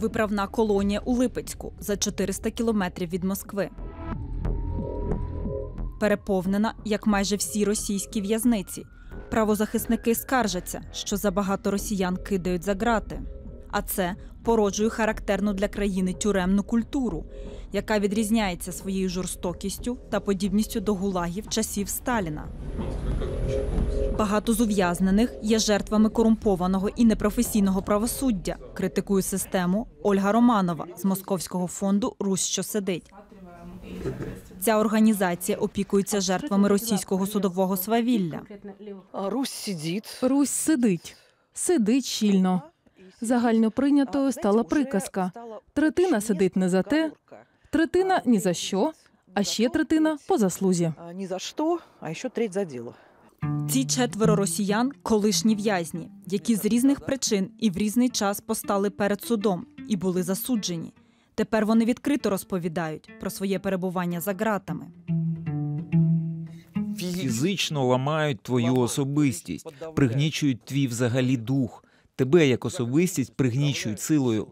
Виправна колонія у Липецьку за 400 кілометрів від Москви. Переповнена, як майже всі російські в'язниці. Правозахисники скаржаться, що забагато росіян кидають за грати. А це породжує характерну для країни тюремну культуру, яка відрізняється своєю жорстокістю та подібністю до гулагів часів Сталіна. Багато з ув'язнених є жертвами корумпованого і непрофесійного правосуддя. Критикує систему Ольга Романова з Московського фонду Русь, що сидить. Ця організація опікується жертвами російського судового свавілля. Русь сидит. Русь сидить, сидить щільно. Загально прийнятою стала приказка: третина сидить не за те, третина ні за що, а ще третина по заслузі. Ни за что, а еще треть за дело. Ці четверо росіян колишні в'язні, які з різних причин і в різний час постали перед судом і були засуджені. Тепер вони відкрито розповідають про своє перебування за ґратами. фізично ламають твою особистість, пригнічують твій взагалі дух. Тебе як особистість пригнічують силою.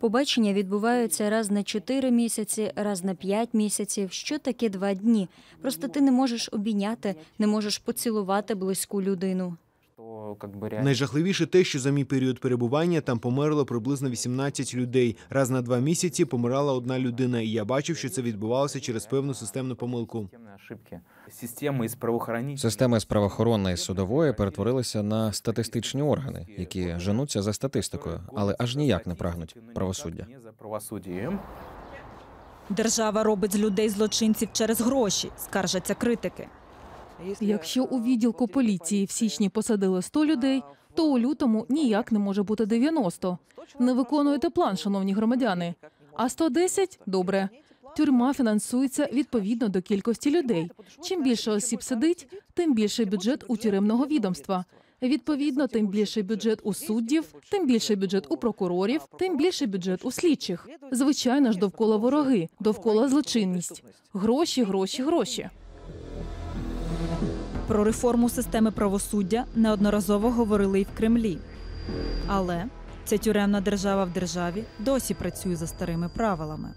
Побачення відбуваються раз на 4 місяці, раз на 5 місяців. Що таке два дні? Просто ти не можеш обійняти, не можеш поцілувати близьку людину. Найжахливіше те, що за мій період перебування там померло приблизно 18 людей. Раз на два місяці помирала одна людина, і я бачив, що це відбувалося через певну системну помилку. Системи з правоохоронної і судової перетворилися на статистичні органи, які женуться за статистикою, але аж ніяк не прагнуть правосуддя. Держава робить з людей злочинців через гроші, скаржаться критики. Якщо у відділку поліції в січні посадили 100 людей, то у лютому ніяк не може бути 90. Не виконуєте план, шановні громадяни. А 110 – добре. Тюрма фінансується відповідно до кількості людей. Чим більше осіб сидить, тим більший бюджет у тюремного відомства. Відповідно, тим більший бюджет у суддів, тим більший бюджет у прокурорів, тим більший бюджет у слідчих. Звичайно ж, довкола вороги, довкола злочинність. Гроші, гроші, гроші. Про реформу системи правосуддя неодноразово говорили і в Кремлі. Але ця тюремна держава в державі досі працює за старими правилами.